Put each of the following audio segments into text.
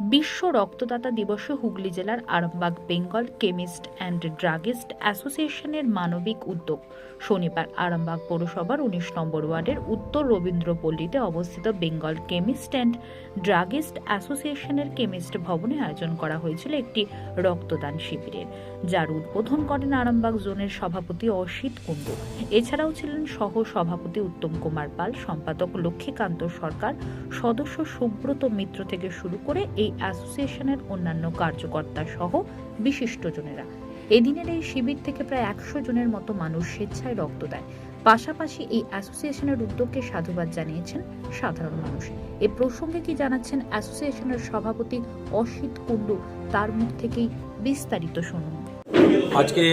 বিশ্ব রক্তদাতা দিবসে হুগলি জেলার Arambagh Bengal chemist and druggist অ্যাসোসিয়েশনের মানবিক উদ্যোগ। শনিবার আরামবাগ পৌরসভার উনিশ নম্বর ওয়ার্ডের উত্তর রবীন্দ্রপল্লীতে অবস্থিত বেঙ্গল কেমিস্ট অ্যান্ড ড্রাগিস্ট অ্যাসোসিয়েশনের কেমিস্ট ভবনে আয়োজন করা হয়েছিল একটি রক্তদান শিবিরের। যার উদ্বোধন করেন আরামবাগ জোনের সভাপতি অসিত কুণ্ডু। এছাড়াও ছিলেন সহ সভাপতি উত্তম কুমার পাল, সম্পাদক লক্ষ্মীকান্ত সরকার, সদস্য সুব্রত মিত্র থেকে শুরু করে এই অ্যাসোসিয়েশনের অন্যান্য কার্যকর্তা সহ বিশিষ্টজনেরা এদিনের এই শিবির থেকে প্রায় একশো জনের মতো মানুষ স্বেচ্ছায় রক্ত দেয়। পাশাপাশি এই অ্যাসোসিয়েশনের উদ্যোগকে সাধুবাদ জানিয়েছেন সাধারণ মানুষ। এ প্রসঙ্গে কি জানাচ্ছেন অ্যাসোসিয়েশনের সভাপতি অসিত কুণ্ডু, তার মুখ থেকেই বিস্তারিত শুনুন। আজকে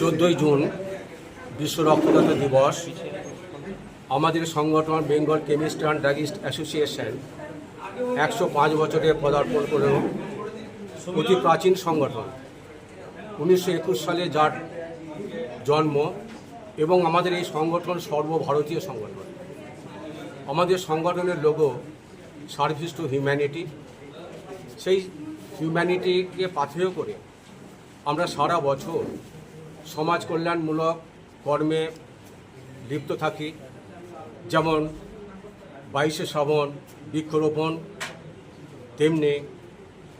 চোদ্দোই জুন বিশ্ব রক্তদাতা দিবস। আমাদের সংগঠন Bengal chemist and druggist association একশো পাঁচ বছরে পদার্পণ করেও অতি প্রাচীন সংগঠন। উনিশশো একুশ সালে যার জন্ম এবং আমাদের এই সংগঠন সর্বভারতীয় সংগঠন। আমাদের সংগঠনের লোগো সার্ভিস টু হিউম্যানিটি সেই হিউম্যানিটিকে পাথেয় করে আমরা সারা বছর সমাজ কল্যাণমূলক কর্মে লিপ্ত থাকি। যেমন বাইশে শ্রাবণ, বৃক্ষরোপণ, তেমনি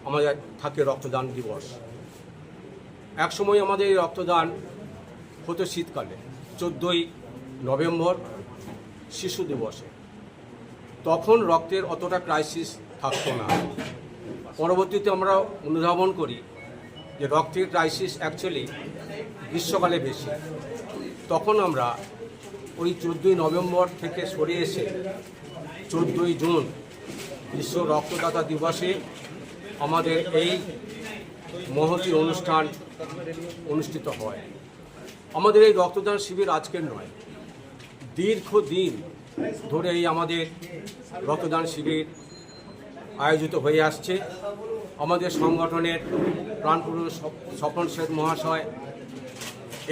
আমাদের থাকে রক্তদান দিবস। একসময় আমাদের এই রক্তদান হতো শীতকালে, চোদ্দোই নভেম্বর শিশু দিবসে। তখন রক্তের অতটা ক্রাইসিস থাকতো না। পরবর্তীতে আমরা অনুধাবন করি যে রক্তের ক্রাইসিস অ্যাকচুয়ালি গ্রীষ্মকালে বেশি। তখন আমরা ওই চোদ্দোই নভেম্বর থেকে সরে এসে চোদ্দোই জুন বিশ্ব রক্তদাতা দিবসে আমাদের এই মহতী অনুষ্ঠান অনুষ্ঠিত হয়। আমাদের এই রক্তদান শিবির আজকের নয়, দীর্ঘদিন ধরে এই আমাদের রক্তদান শিবির আয়োজিত হয়ে আসছে। আমাদের সংগঠনের প্রাণপুরুষ স্বপন শেখ মহাশয়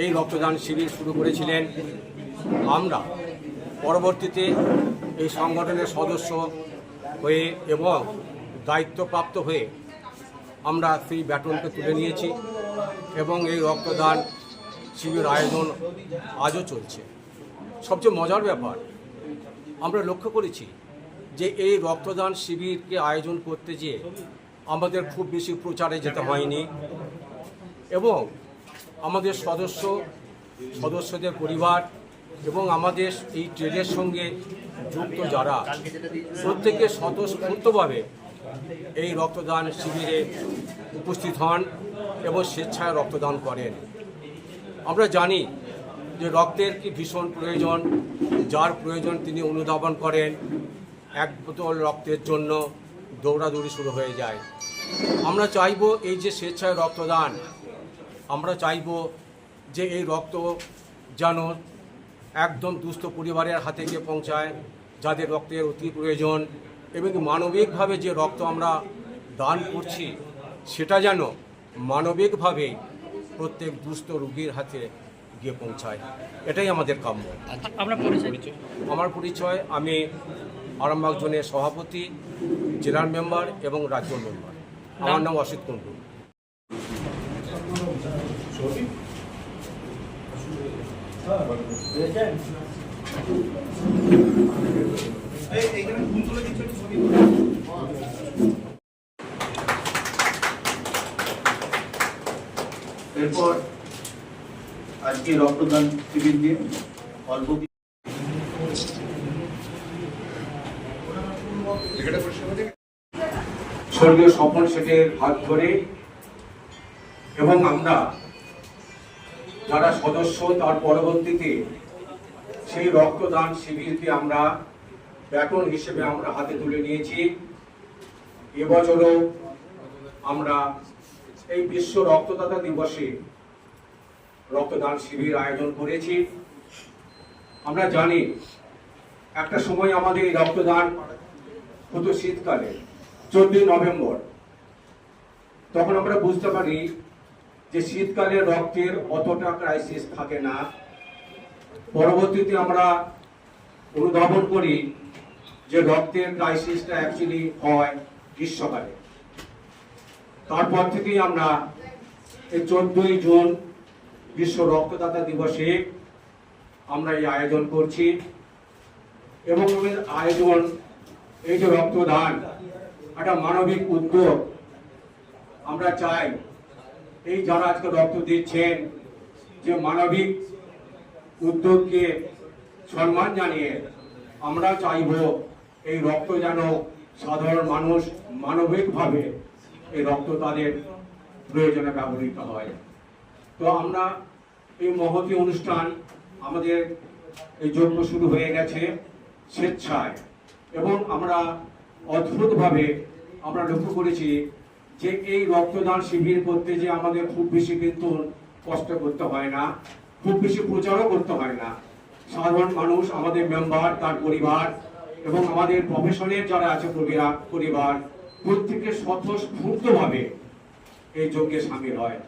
এই রক্তদান শিবির শুরু করেছিলেন। আমরা পরবর্তীতে এই সংগঠনের সদস্য হয়ে এবং দায়িত্বপ্রাপ্ত হয়ে আমরা সেই ব্যাটনকে তুলে নিয়েছি এবং এই রক্তদান শিবির আয়োজন আজও চলছে। সবচেয়ে মজার ব্যাপার, আমরা লক্ষ্য করেছি যে এই রক্তদান শিবিরকে আয়োজন করতে যেয়ে আমাদের খুব বেশি প্রচারে যেতে হয়নি এবং আমাদের সদস্য, সদস্যদের পরিবার এবং আমাদের এই ট্রেডের সঙ্গে যুক্ত যারা প্রত্যেকে স্বতঃস্ফূর্তভাবে এই রক্তদান শিবিরে উপস্থিত হন এবং স্বেচ্ছায় রক্তদান করেন। আমরা জানি যে রক্তের কি ভীষণ প্রয়োজন, যার প্রয়োজন তিনি অনুধাবন করেন। এক বোতল রক্তের জন্য দৌড়াদৌড়ি শুরু হয়ে যায়। আমরা চাইব এই যে স্বেচ্ছায় রক্তদান, আমরা চাইব যে এই রক্ত যেন একদম দুস্থ পরিবারের হাতে গিয়ে পৌঁছায় যাদের রক্তের অতি প্রয়োজন এবং মানবিকভাবে যে রক্ত আমরা দান করছি সেটা যেন মানবিকভাবে প্রত্যেক দুস্থ রোগীর হাতে গিয়ে পৌঁছায়। এটাই আমাদের কাম্য। পরিচয়? আমার পরিচয় আমি আরামবাগ জোনের সভাপতি জেলার মেম্বার এবং রাজ্য মেম্বার। আমার নাম অসিত কুণ্ডু। এরপর আজকে রক্তদান শিবির দিয়ে অল্প স্বর্গীয় স্বপন শেঠের হাত ধরে এবং আমরা যারা সদস্য তার পরবর্তীতে সেই রক্তদান শিবিরকে আমরা ব্যাটন হিসেবে আমরা হাতে তুলে নিয়েছি। এবছরও আমরা এই বিশ্ব রক্তদাতা দিবসে রক্তদান শিবির আয়োজন করেছি। আমরা জানি একটা সময় আমাদের এই রক্তদান হতো শীতকালে, চোদ্দই নভেম্বর। তখন আমরা বুঝতে পারি যে শীতকালে রক্তের অতটা ক্রাইসিস থাকে না। পরবর্তীতে আমরা অনুধাবন করি যে রক্তের ক্রাইসিসটা অ্যাকচুয়ালি হয় গ্রীষ্মকালে। তারপর থেকেই আমরা এই চোদ্দই জুন বিশ্ব রক্তদাতা দিবসে আমরা এই আয়োজন করছি এবং আয়োজন এই যে রক্তদান, একটা মানবিক উদ্যোগ আমরা চাই। এই যারা আজকে রক্ত দিচ্ছেন, যে মানবিক উদ্যোগকে সম্মান জানিয়ে আমরা চাইব এই রক্ত যেন সাধারণ মানুষ মানবিকভাবে এই রক্ত তাদের প্রয়োজনে ব্যবহৃত হয়। তো আমরা এই মহতি অনুষ্ঠান, আমাদের এই যজ্ঞ শুরু হয়ে গেছে স্বেচ্ছায় এবং আমরা অদ্ভুতভাবে আমরা লক্ষ্য করেছি যে এই রক্তদান শিবির করতে যে আমাদের খুব বেশি কিন্তু কষ্ট করতে হয় না। খুব বেশি প্রচারও করতে হয় না। সাধারণ মানুষ, আমাদের মেম্বার তার পরিবার এবং আমাদের প্রফেশনের যারা আছে পরিবার, প্রত্যেকে স্বতঃস্ফূর্তভাবে এই যজ্ঞে সামিল হয়।